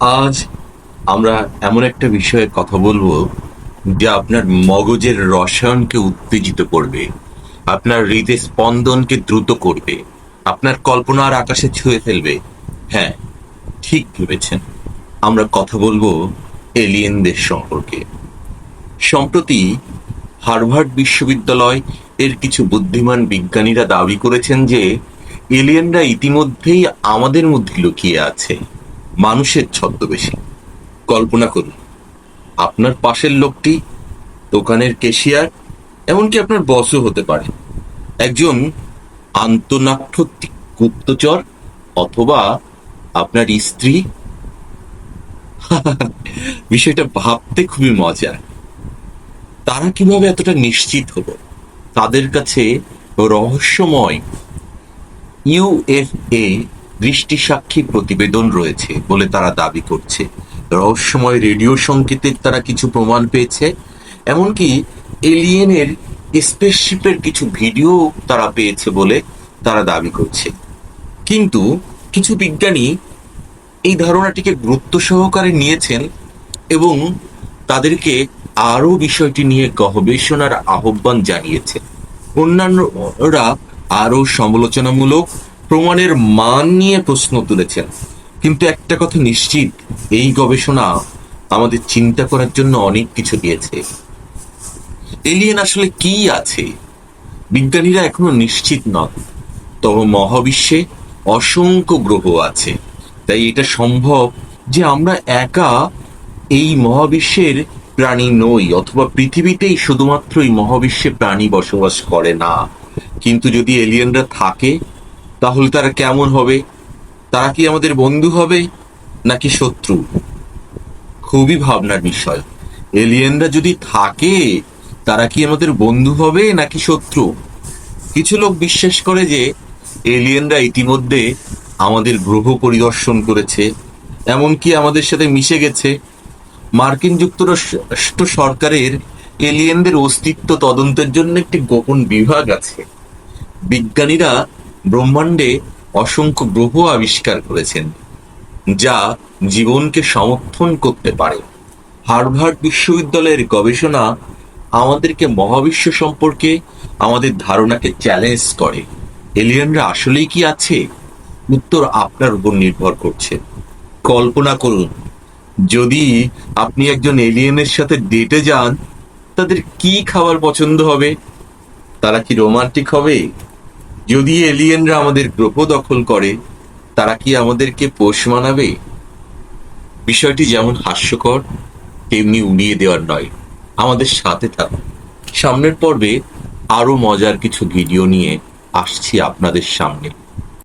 আজ আমরা এমন একটা বিষয়ে কথা বলব যা আপনার মগজের রসায়নকে উত্তেজিত করবে, আপনার হৃদয় স্পন্দনকে দ্রুত করবে, আপনার কল্পনার আকাশে ছুঁয়ে ফেলবে। হ্যাঁ ঠিক ভেবেছেন। আমরা কথা বলব এলিয়েনদের সম্পর্কে। সম্প্রতি হার্ভার্ড বিশ্ববিদ্যালয় এর কিছু বুদ্ধিমান বিজ্ঞানীরা দাবি করেছেন যে এলিয়েনরা ইতিমধ্যেই আমাদের মধ্যে লুকিয়ে আছে। মানুষের ছদ্মবেশে। কল্পনা করুন, আপনার পাশের লোকটি দোকানের কেশিয়ার এমনকি আপনার বসও হতে পারে। একজন আন্তনাক্ষত্রিক গুপ্তচর অথবা আপনার স্ত্রী। বিষয়টা ভাবতে খুবই মজার তারা কীভাবে এতটা নিশ্চিত হলো? তাদের কাছে রহস্যময় ইউএফএ দৃষ্টি সাক্ষী প্রতিবেদন রয়েছে বলে তারা দাবি করছে। রহস্যময় রেডিও সংকেতের তারা কিছু প্রমাণ পেয়েছে, এমনকি এলিয়েনের স্পেসশিপের কিছু ভিডিও তারা পেয়েছে বলে তারা দাবি করছে। কিন্তু কিছু বিজ্ঞানী এই ধারণাটিকে গুরুত্ব সহকারে নিয়েছেন এবং তাদেরকে আরও বিষয়টি নিয়ে গবেষণার আহ্বান জানিয়েছে অন্যান্যরা আরও সমালোচনামূলক প্রমাণের মান নিয়ে প্রশ্ন তুলেছেন। কিন্তু একটা কথা নিশ্চিত, এই গবেষণা আমাদের চিন্তা করার জন্য অনেক কিছু দিয়েছে। এলিয়েন আসলে কি আছে? বিজ্ঞানীরা এখনও নিশ্চিত নন, তবে মহাবিশ্বে অসংখ্য গ্রহ আছে। তাই এটা সম্ভব যে আমরা একা এই মহাবিশ্বের প্রাণী নই, অথবা পৃথিবীতেই শুধুমাত্র এই মহাবিশ্বে প্রাণী বসবাস করে না। কিন্তু যদি এলিয়েনরা থাকে তাহলে তারা কেমন হবে? তারা কি আমাদের বন্ধু হবে, নাকি শত্রু? খুবই ভাবনার বিষয়। এলিয়েনরা যদি থাকে, তারা কি আমাদের বন্ধু হবে, নাকি শত্রু? কিছু লোক বিশ্বাস করে যে, এলিয়েনরা ইতিমধ্যে আমাদের গ্রহ পরিদর্শন করেছে, এমনকি আমাদের সাথে মিশে গেছে। মার্কিন যুক্তরাষ্ট্র সরকারের এলিয়েনদের অস্তিত্ব তদন্তের জন্য একটি গোপন বিভাগ আছে। বিজ্ঞানীরা ব্রহ্মাণ্ডে অসংখ্য গ্রহ আবিষ্কার করেছেন, যা জীবনকে সমর্থন করতে পারে। হার্ভার্ড বিশ্ববিদ্যালয়ের গবেষণা আমাদেরকে মহাবিশ্ব সম্পর্কে আমাদের ধারণাকে চ্যালেঞ্জ করে। এলিয়েনরা আসলেই কি আছে? উত্তর আপনার উপর নির্ভর করছে। কল্পনা করুন, যদি আপনি একজন এলিয়েনের সাথে ডেটে যান, তাদের কি খাবার পছন্দ হবে? তারা কি রোমান্টিক হবে? যদি এলিয়েনরা আমাদের গ্রহ দখল করে, তারা কি আমাদেরকে পোষ মানাবে? বিষয়টি যেমন হাস্যকর, তেমনি উড়িয়ে দেওয়ার নয়। আমাদের সাথে থাকুন। সামনের পর্বে আরও মজার কিছু ভিডিও নিয়ে আসছি আপনাদের সামনে।